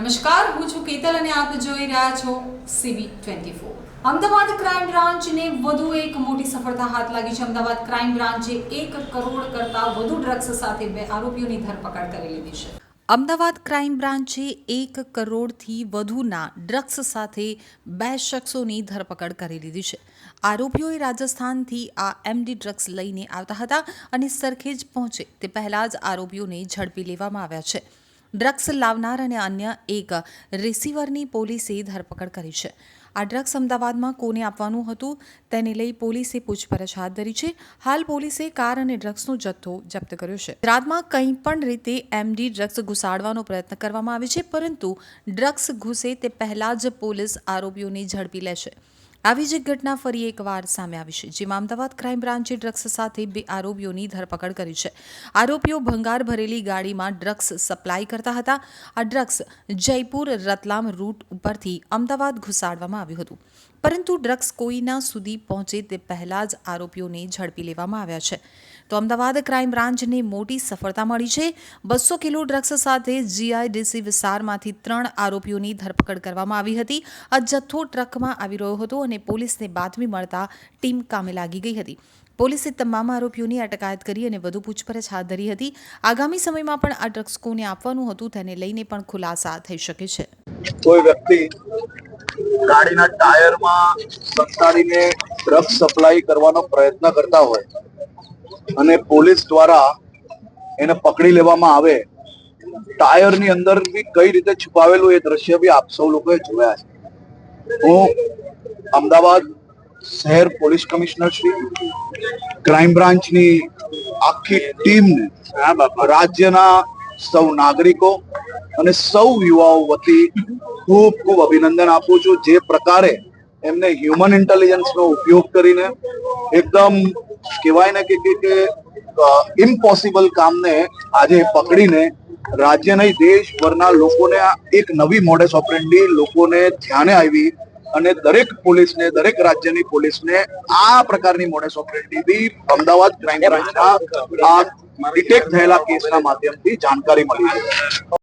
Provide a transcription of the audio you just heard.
નમસ્કાર, હું છું કેતલ અને આપ જોઈ રહ્યા છો CV twenty four. Ahmedabad crime બ્રાન્ચને વધુ એક મોટી સફળતા હાથ લાગી છે. અમદાવાદ ક્રાઇમ બ્રાન્ચે એક કરોડ કરતા વધુ ડ્રગ્સ સાથે બે આરોપીઓની ધરપકડ કરી લીધી છે. અમદાવાદ ક્રાઇમ બ્રાન્ચે એક કરોડથી વધુના ડ્રગ્સ સાથે બે શખ્સોની ધરપકડ કરી લીધી છે. આરોપીઓએ રાજસ્થાનથી આ એમડી ડ્રગ્સ લઈને આવતા હતા અને સરખેજ પહોંચે તે પહેલાં જ આરોપીઓને ઝડપી લેવામાં આવ્યા છે. ડ્રગ્સ લાવનાર અને અન્ય એક રિસીવરની પોલીસે ધરપકડ કરી છે. આ ડ્રગ્સ અમદાવાદમાં કોને આપવાનું હતું તેને લઈ પોલીસે પૂછપરછ હાથ ધરી છે. હાલ પોલીસે કાર અને ડ્રગ્સનો જથ્થો જપ્ત કર્યો છે. ગુજરાતમાં કંઈ પણ રીતે એમડી ડ્રગ્સ ઘુસાડવાનો પ્રયત્ન કરવામાં આવે છે, પરંતુ ડ્રગ્સ ઘૂસે તે પહેલાં જ પોલીસ આરોપીઓને ઝડપી લેશે આવી જ એક ઘટના ફરી એકવાર સામે આવી છે, જેમાં અમદાવાદ ક્રાઇમ બ્રાન્ચે ડ્રગ્સ સાથે બે આરોપીઓની ધરપકડ કરી છે. આરોપીઓ ભંગાર ભરેલી ગાડીમાં ડ્રગ્સ સપ્લાય કરતા હતા. આ ડ્રગ્સ જયપુર, રતલામ રૂટ ઉપરથી અમદાવાદ ઘુસાડવામાં આવ્યું હતું. પરંતુ ડ્રગ્સ કોઈના સુધી પહોંચે તે પહેલાં જ આરોપીઓને ઝડપી લેવામાં આવ્યા છે. તો અમદાવાદ ક્રાઇમ બ્રાન્ચને મોટી સફળતા મળી છે. બસો કિલો ડ્રગ્સ સાથે જીઆઈડીસી વિસ્તારમાંથી ત્રણ આરોપીઓની ધરપકડ કરવામાં આવી હતી. આ જથ્થો ટ્રકમાં આવી રહ્યો હતો અને પોલીસને બાતમી મળતા ટીમ કામે લાગી ગઈ હતી. પોલીસે તમામ આરોપીઓની અટકાયત કરી અને વધુ પૂછપરછ હાથ ધરી હતી. આગામી સમયમાં પણ આ ડ્રગ્સ કોને આપવાનું હતું તેને લઈને પણ ખુલાસા થઈ શકે છે. કોઈ વ્યક્તિ ગાડીના ટાયરમાં સંતાડીને ડ્રગ સપ્લાય કરવાનો પ્રયત્ન કરતા હોય અને પોલીસ દ્વારા એને પકડી લેવામાં આવે, ટાયરની અંદર બી કઈ રીતે છુપાવેલું એ દ્રશ્ય બી આપ સૌ લોકોએ જોયા છે. હું અમદાવાદ શહેર પોલીસ કમિશનર શ્રી, ક્રાઇમ બ્રાન્ચની આખી ટીમને રાજ્યના સૌ નાગરિકો અને સૌ યુવાઓ વતી ખૂબ ખૂબ અભિનંદન આપું છું. જે પ્રકારે એમને હ્યુમન ઇન્ટેલિજન્સનો ઉપયોગ કરીને એકદમ કહેવાય ને કે ઇમ્પોસિબલ કામને આજે પકડીને રાજ્ય નહીં, દેશભરના લોકોને આ એક નવી મોડેસ ઓપરેન્ડી લોકોને ધ્યાને આવી અને દરેક પોલીસને, દરેક રાજ્યની પોલીસને આ પ્રકારની મોડેસ ઓપરેન્ડી બી અમદાવાદ ક્રાઇમ બ્રાન્ચના ડિટેક્ટ થયેલા કેસના માધ્યમથી જાણકારી મળી છે.